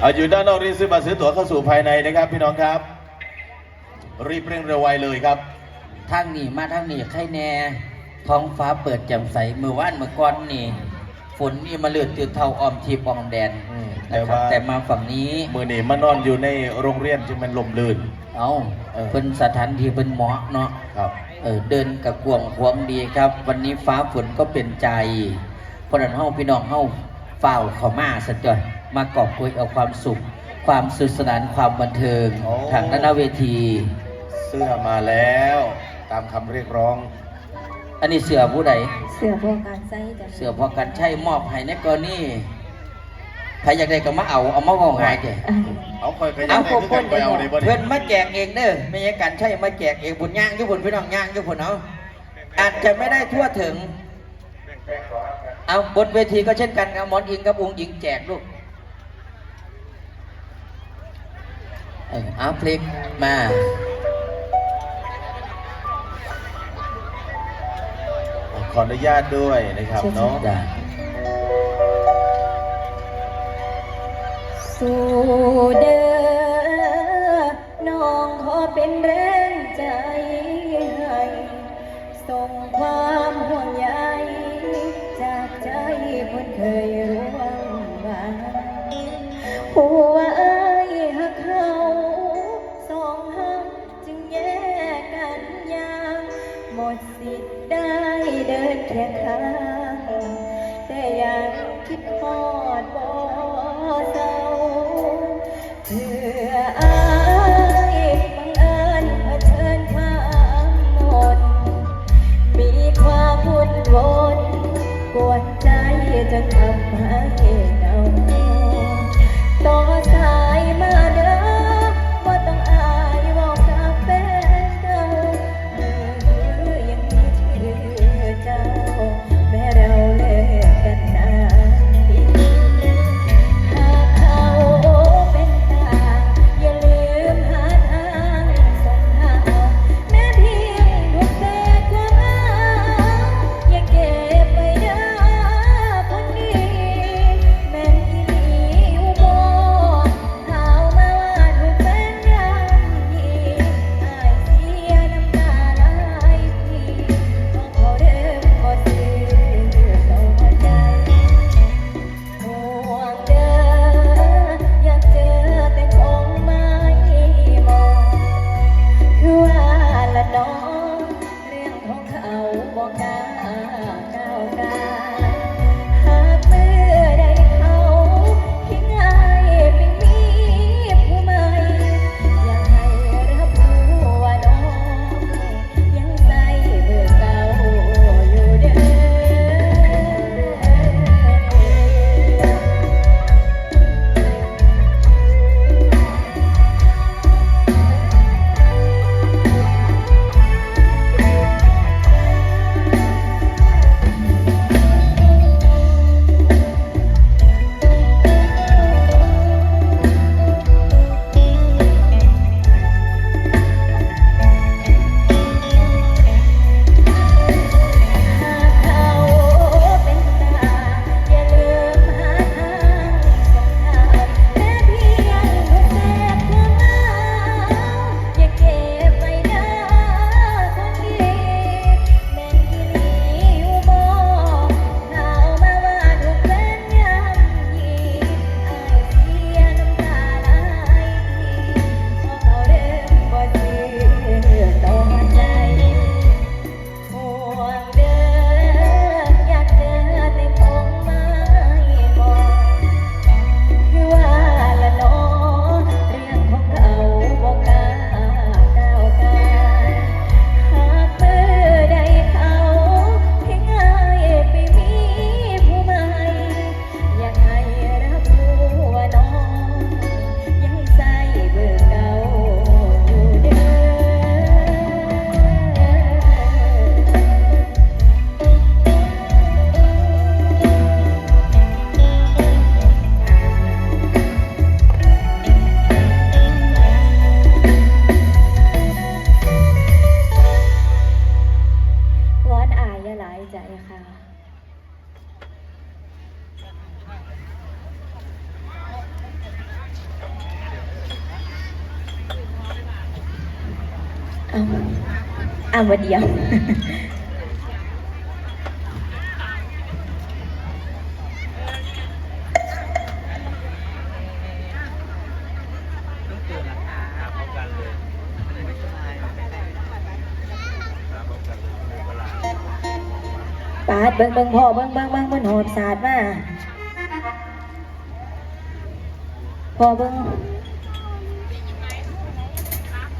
เอาอยู่ด้านนอกรีบซื้อบัตรซื้อตั๋วเข้าสู่ภายในนะครับ พี่น้องครับ รีบเร่งเร็วไวเลยครับ ทางนี้มาทางนี้ใครแน่ท้องฟ้าเปิดแจ่มใสเมื่อวานเมื่อก่อนนี่ ฝนนี่มาเลือดตือเท่าออมทีปอมแดนอืมนะคแต่รับว่า แต่มาฝั่งนี้มือนี่มานอนอยู่ในโรงเรียนที่มันลมลื่น เอาเออ เป็นสถานที่เป็นเหมาะเนาะ ครับ เออเดินกับกวงควงดีครับ วันนี้ฟ้าฝนก็เป็นใจเพราะนั้นเฮาพี่น้องเฮาเฝ้าเขามาสัจอย มากอบคุยเอาความสุข ความสนุขสนานความบันเทิงโอ้ ทางด้านหน้าเวที เสื้อมาแล้ว ตามคำเรียกร้อง อันนี้เสือผู้ใดเสือพวกการใส่จ้ะเสือพอกันใช้มอบให้ในกรณีใครอยากได้ก็มาเอาเอามาเว่าหายแกอะเอาคอยขยันให้คือกันไปเอาในบ่เพื่ได้อนมาแจกเองเด้อไม่ใช่การใช้มาแจกเองบุญย่างอยุบุญพี่น้องย่างอยุบุญเอาอาจจะไม่ได้ทั่วถึง เอาบนเวทีก็เช่นกันครับหมอนอิงกับองค์หญิงแจกลูก เออเอาพลิกมาขออนุญาตด้วยนะครับเนาะจ้ะสู้เด้อน้องขอเป็นแรงใจให้ส่งความ เพื่อ บ บ่เดียวปาดเบิ้งเบิ้งพ่อเบิ้งเบิ้งเบิ้งเบิ้งโหดสาดมาพ่อเบิ้ง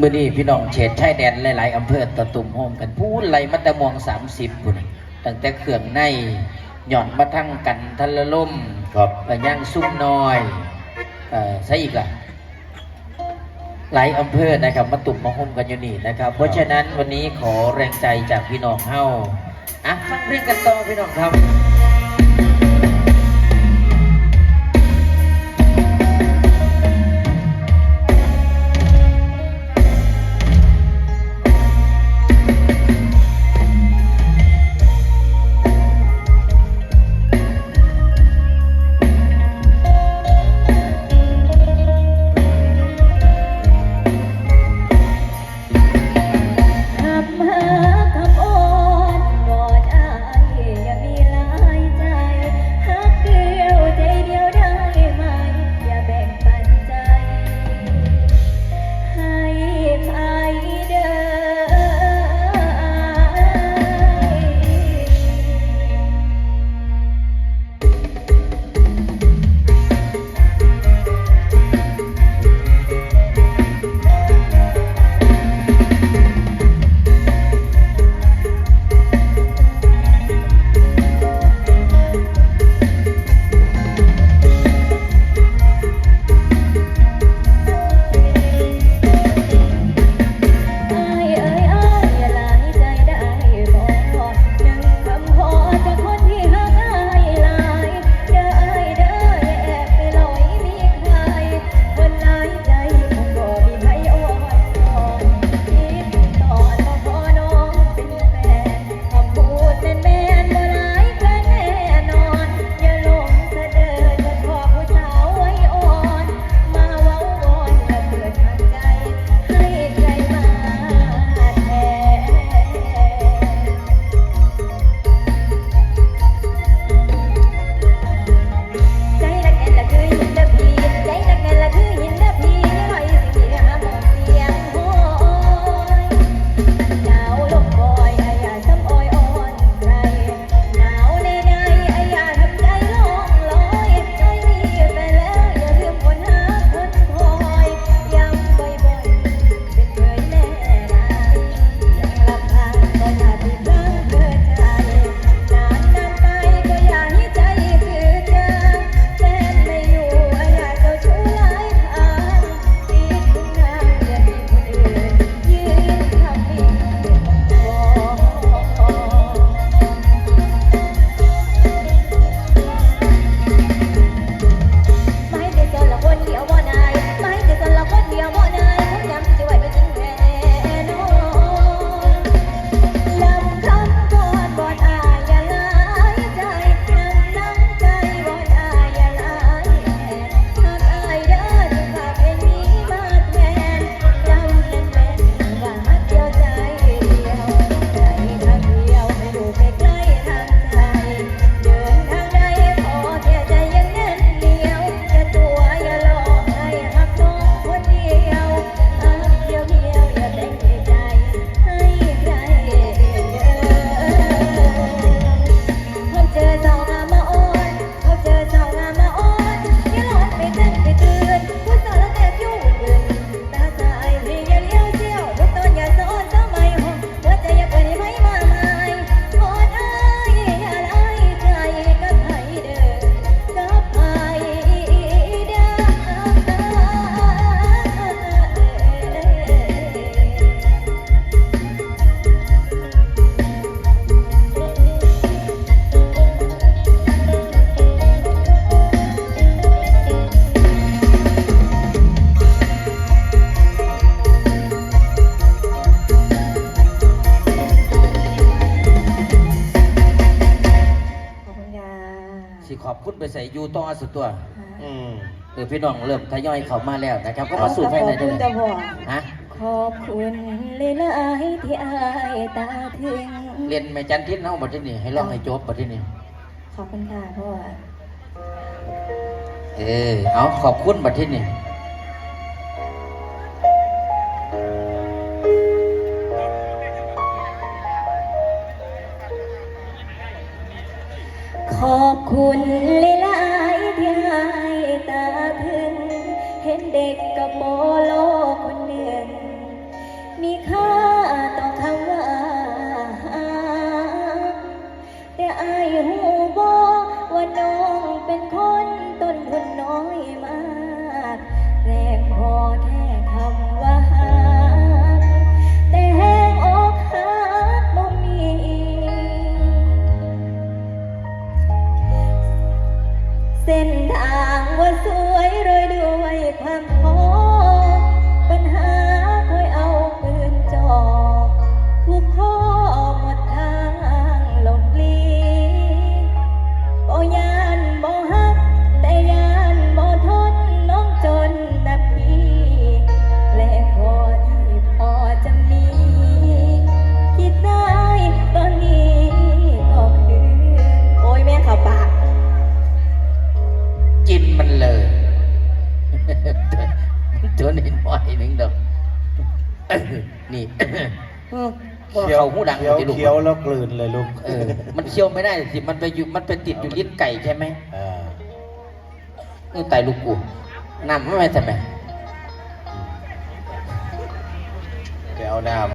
มื่อนี้พี่น้องเฉดชายแดนหลาย ๆอำเภอตะตุ่มโฮมกันพูดไรมัตตมองสามสิบคนตั้งแต่เขื่องในหย่อนมาทั้งกันทะละล่มครับแต่ย่างซุ้มน้อยเอ่อใช่อีกล่ะหลายอำเภอนะครับมาตุ่มมาโฮมกันอยู่นี่นะครับ เพราะฉะนั้นวันนี้ขอแรงใจจากพี่น้องเฮ้าอะฟังเรื่องกันต่อพี่น้องครับ สุดตัว อือพี่น้องเริ่มทยอยเขามาแล้วนะครับ ก็มาสู่ภายในได้เลฮะขอบคุณเลยนะไอ้ที่ไอ้ตาทิ้งเรียนแม่จันทิศเนาะบัที่นี่ให้ร้องให้จบบัที่นี่ขอบคุณค่ะพ่อเออเอาขอบคุณบัดที่นี่ขอบคุณเลย กินมันเลยตัวนี้น้อยหนึงดอกนี่ว่าเขาหูดังเคี้ยวที่ลูกเคี้ยวแล้วกลืนเลยลูกเออมันเคี้ยวไม่ได้สิมันไปอยู่มันไปติดอยู่ลิ้นไก่ใช่ไหมอ่าเออไตลูกกูน้ำไม่ไปทำไมไปเอาน้ำ